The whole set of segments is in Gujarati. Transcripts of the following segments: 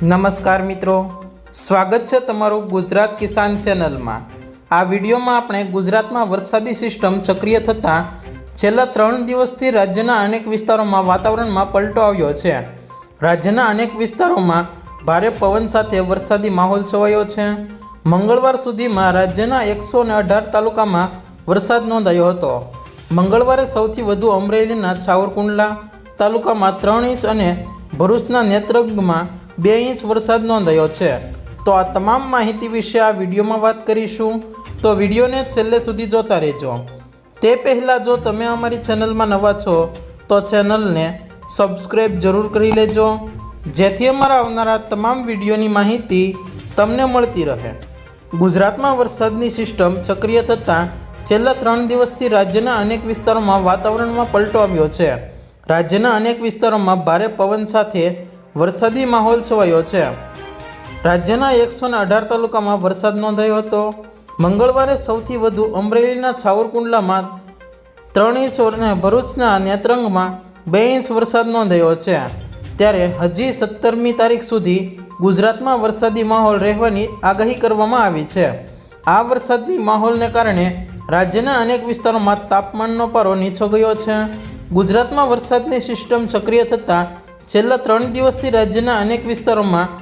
નમસ્કાર મિત્રો. સ્વાગત છે તમારું ગુજરાત કિસાન ચેનલમાં. આ વિડીયોમાં આપણે ગુજરાતમાં વરસાદી સિસ્ટમ સક્રિય થતાં છેલ્લા ત્રણ દિવસથી રાજ્યના અનેક વિસ્તારોમાં વાતાવરણમાં પલટો આવ્યો છે. રાજ્યના અનેક વિસ્તારોમાં ભારે પવન સાથે વરસાદી માહોલ છવાયો છે. મંગળવાર સુધીમાં રાજ્યના એકસો ને અઢાર તાલુકામાં વરસાદ નોંધાયો હતો. મંગળવારે સૌથી વધુ અમરેલીના છાવરકુંડલા તાલુકામાં ત્રણ ઇંચ અને ભરૂચના નેત્રંગમાં બે ઇંચ વરસાદ નોંધાયો છે. તો આ તમામ માહિતી વિશે આ વિડીયોમાં વાત કરીશું. તો વિડીયોને છેલ્લે સુધી જોતા રહેજો. તે પહેલાં જો તમે અમારી ચેનલમાં નવા છો, તો ચેનલને સબસ્ક્રાઈબ જરૂર કરી લેજો, જેથી અમારા આવનારા તમામ વિડીયોની માહિતી તમને મળતી રહે. ગુજરાતમાં વરસાદની સિસ્ટમ સક્રિય થતાં છેલ્લા ત્રણ દિવસથી રાજ્યના અનેક વિસ્તારોમાં વાતાવરણમાં પલટો આવ્યો છે. રાજ્યના અનેક વિસ્તારોમાં ભારે પવન સાથે વરસાદી માહોલ છવાયો છે. રાજ્યના એકસો અઢાર તાલુકામાં વરસાદ નોંધાયો હતો. મંગળવારે સૌથી વધુ અમરેલીના છાવરકુંડલામાં ત્રણ ઇંચ અને ભરૂચના નેત્રંગમાં બે ઇંચ વરસાદ નોંધાયો છે. ત્યારે હજી સત્તરમી તારીખ સુધી ગુજરાતમાં વરસાદી માહોલ રહેવાની આગાહી કરવામાં આવી છે. આ વરસાદની માહોલને કારણે રાજ્યના અનેક વિસ્તારોમાં તાપમાનનો પારો નીચો ગયો છે. ગુજરાતમાં વરસાદની સિસ્ટમ સક્રિય થતાં છેલ્લા ત્રણ દિવસથી રાજ્યના અનેક વિસ્તારોમાં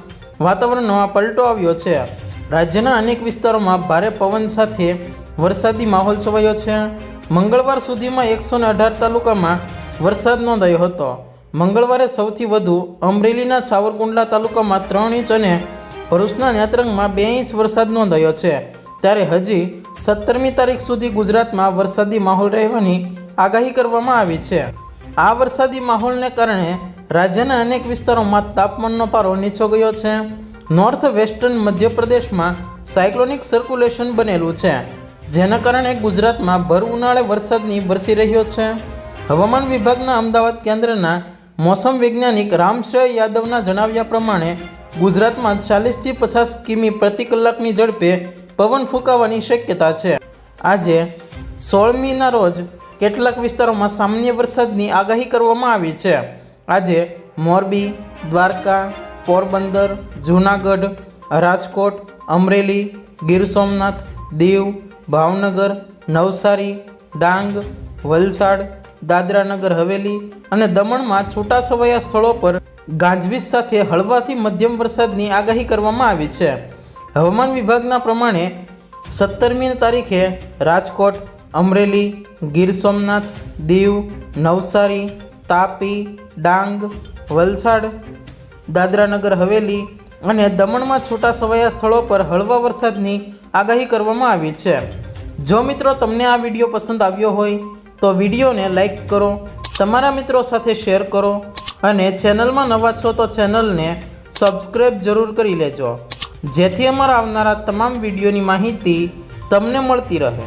વાતાવરણમાં પલટો આવ્યો છે. રાજ્યના અનેક વિસ્તારોમાં ભારે પવન સાથે વરસાદી માહોલ છવાયો છે. મંગળવાર સુધીમાં એકસો અઢાર તાલુકામાં વરસાદ નોંધાયો હતો. મંગળવારે સૌથી વધુ અમરેલીના છાવરકુંડલા તાલુકામાં ત્રણ ઇંચ અને ભરૂચના નેત્રંગમાં બે ઇંચ વરસાદ નોંધાયો છે. ત્યારે હજી સત્તરમી તારીખ સુધી ગુજરાતમાં વરસાદી માહોલ રહેવાની આગાહી કરવામાં આવી છે. આ વરસાદી માહોલને કારણે રાજ્યના અનેક વિસ્તારોમાં તાપમાનનો પારો નીચો ગયો છે. નોર્થ વેસ્ટર્ન મધ્યપ્રદેશમાં સાયક્લોનિક સર્ક્યુલેશન બનેલું છે, જેના કારણે ગુજરાતમાં ભર ઉનાળે વરસાદની વરસી રહ્યો છે. હવામાન વિભાગના અમદાવાદ કેન્દ્રના મોસમ વૈજ્ઞાનિક રામશ્રેય યાદવના જણાવ્યા પ્રમાણે, ગુજરાતમાં ચાલીસથી પચાસ કિમી પ્રતિ કલાકની ઝડપે પવન ફૂંકાવાની શક્યતા છે. આજે સોળમીના રોજ કેટલાક વિસ્તારોમાં સામાન્ય વરસાદની આગાહી કરવામાં આવી છે. આજે મોરબી, દ્વારકા, પોરબંદર, જૂનાગઢ, રાજકોટ, અમરેલી, ગીર સોમનાથ, દીવ, ભાવનગર, નવસારી, ડાંગ, વલસાડ, દાદરાનગર, હવેલી અને દમણમાં છૂટાછવાયા સ્થળો પર ગાંજવીજ સાથે હળવાથી મધ્યમ વરસાદની આગાહી કરવામાં આવી છે. હવામાન વિભાગના પ્રમાણે સત્તરમી તારીખે રાજકોટ, અમરેલી, ગીર સોમનાથ, દીવ, નવસારી તાપી, ડાંગ, વલસાડ, દાદરાનગર, હવેલી અને દમણમાં છૂટાછવાયા સ્થળો પર હળવા વરસાદની આગાહી કરવામાં આવી છે. જો મિત્રો તમને આ વીડિયો પસંદ આવ્યો હોય, તો વિડીયોને લાઈક કરો, તમારા મિત્રો સાથે શેર કરો અને ચેનલમાં નવા છો તો ચેનલને સબસ્ક્રાઈબ જરૂર કરી લેજો. જેથી અમારા આવનારા તમામ વિડીયોની માહિતી તમને મળતી રહે.